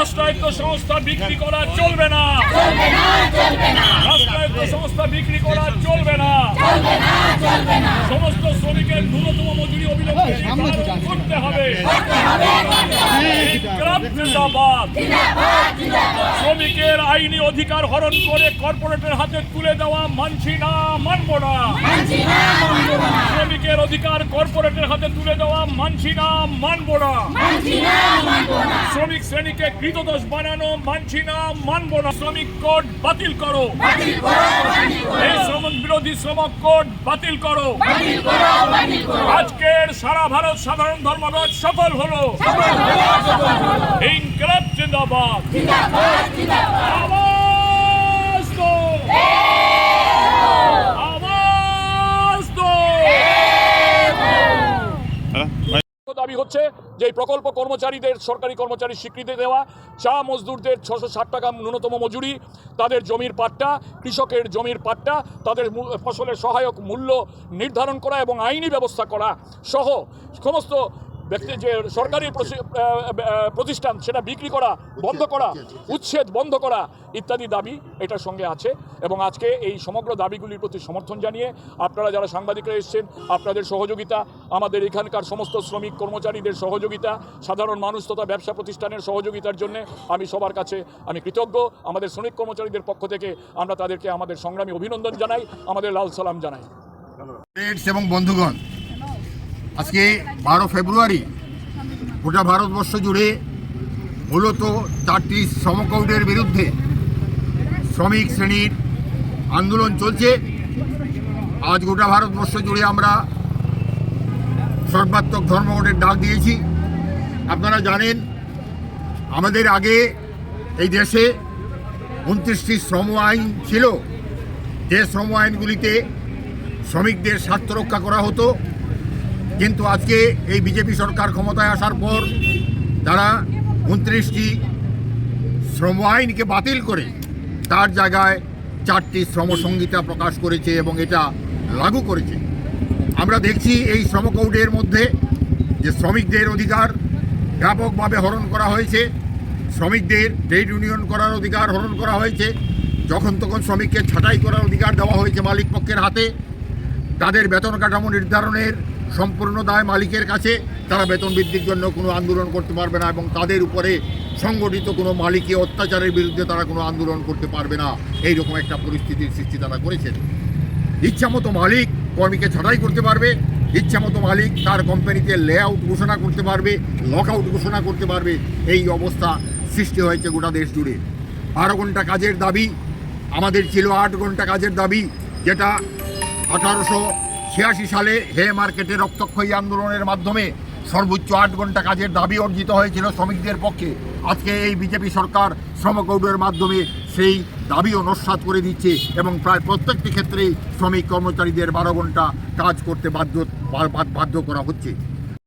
রাষ্ট্রায়ত্ত সংস্থা বিক্রি করা চলবে না। রাষ্ট্রায়ত্ত সংস্থা বিক্রি করা চলবে না। সমস্ত শ্রমিকের ন্যূনতম মজুরি অবিলম্বে করতে হবে। শ্রমিকের আইনি অধিকার হরণ করে কর্পোরেটের হাতে তুলে দেওয়া মানছি না মানব না। শ্রমিকের অধিকার কর্পোরেটের হাতে তুলে দেওয়া মানছি না মানব না। শ্রমিক শ্রেণীকে কৃতদোষ বানানো মানছি না মানব না। শ্রমিক কোড বাতিল করো। এই শ্রমিক বিরোধী শ্রমিক কোড বাতিল করো। আজকের সারা ভারত সাধারণ ধর্মঘট সফল হলো। ইনকলাব জিন্দাবাদ। আওয়াজ দো। আওয়াজ দো। দাবি হচ্ছে যে এই প্রকল্প কর্মচারীদের সরকারি কর্মচারী স্বীকৃতি দেওয়া চা মজদুরদের ছশো ষাট টাকা ন্যূনতম মজুরি তাদের জমির পাট্টা কৃষকের জমির পাট্টা তাদের ফসলের সহায়ক মূল্য নির্ধারণ করা এবং আইনি ব্যবস্থা করা সহ সমস্ত ব্যক্তি যে সরকারি প্রতিষ্ঠান, সেটা বিক্রি করা, বন্ধ করা, উচ্ছেদ বন্ধ করা ইত্যাদি দাবি এটার সঙ্গে আছে এবং আজকে এই সমগ্র দাবিগুলির প্রতি সমর্থন জানিয়ে আপনারা যারা সাংবাদিকরা এসেছেন, আপনাদের সহযোগিতা, আমাদের এখানকার সমস্ত শ্রমিক কর্মচারীদের সহযোগিতা, সাধারণ মানুষ তথা ব্যবসা প্রতিষ্ঠানের সহযোগিতার জন্য আমি সবার কাছে, আমি কৃতজ্ঞ। আমাদের শ্রমিক কর্মচারীদের পক্ষ থেকে আমরা তাদেরকে আমাদের সংগ্রামী অভিনন্দন জানাই, আমাদের লাল সালাম জানাই। এবং বন্ধুগণ আজকে বারো ফেব্রুয়ারি গোটা ভারতবর্ষ জুড়ে মূলত চারটি শ্রমকৌডের বিরুদ্ধে শ্রমিক শ্রেণির আন্দোলন চলছে। আজ গোটা ভারতবর্ষ জুড়ে আমরা সর্বাত্মক ধর্মঘটের ডাক দিয়েছি। আপনারা জানেন, আমাদের আগে এই দেশে উনত্রিশটি শ্রম আইন ছিল। যে শ্রম আইনগুলিতে শ্রমিকদের স্বার্থ রক্ষা করা হতো। কিন্তু আজকে এই বিজেপি সরকার ক্ষমতায় আসার পর তারা উনত্রিশটি শ্রম আইনকে বাতিল করে তার জায়গায় চারটি শ্রম সংহিতা প্রকাশ করেছে এবং এটা লাগু করেছে। আমরা দেখছি এই শ্রমকৌডের মধ্যে যে শ্রমিকদের অধিকার ব্যাপকভাবে হরণ করা হয়েছে, শ্রমিকদের ট্রেড ইউনিয়ন করার অধিকার হরণ করা হয়েছে, যখন তখন শ্রমিককে ছাঁটাই করার অধিকার দেওয়া হয়েছে মালিক পক্ষের হাতে। তাদের বেতন কাঠামো নির্ধারণের সম্পূর্ণ দায় মালিকের কাছে তারা বেতন বৃদ্ধির জন্য কোনো আন্দোলন করতে পারবে না এবং তাদের উপরে সংগঠিত কোনো মালিকী অত্যাচারের বিরুদ্ধে তারা কোনো আন্দোলন করতে পারবে না। এই রকম একটা পরিস্থিতির সৃষ্টি তারা করেছেন। ইচ্ছামতো মালিক কর্মীকে ছাঁটাই করতে পারবে, ইচ্ছামতো মালিক তার কোম্পানিতে লে আউট ঘোষণা করতে পারবে লক আউট ঘোষণা করতে পারবে, এই অবস্থা সৃষ্টি হয়েছে গোটা দেশ জুড়ে। বারো ঘণ্টা কাজের দাবি আমাদের ছিল আট ঘণ্টা কাজের দাবি, যেটা আঠারোশো ছিয়াশি সালে হে মার্কেটে রক্তক্ষয়ী আন্দোলনের মাধ্যমে সর্বোচ্চ আট ঘণ্টা কাজের দাবি অর্জিত হয়েছিল শ্রমিকদের পক্ষে। আজকে এই বিজেপি সরকার শ্রমকৌডের মাধ্যমে সেই দাবিও নস্বাত করে দিচ্ছে এবং প্রায় প্রত্যেকটি ক্ষেত্রেই শ্রমিক কর্মচারীদের বারো ঘণ্টা কাজ করতে বাধ্য বাধ্য করা হচ্ছে।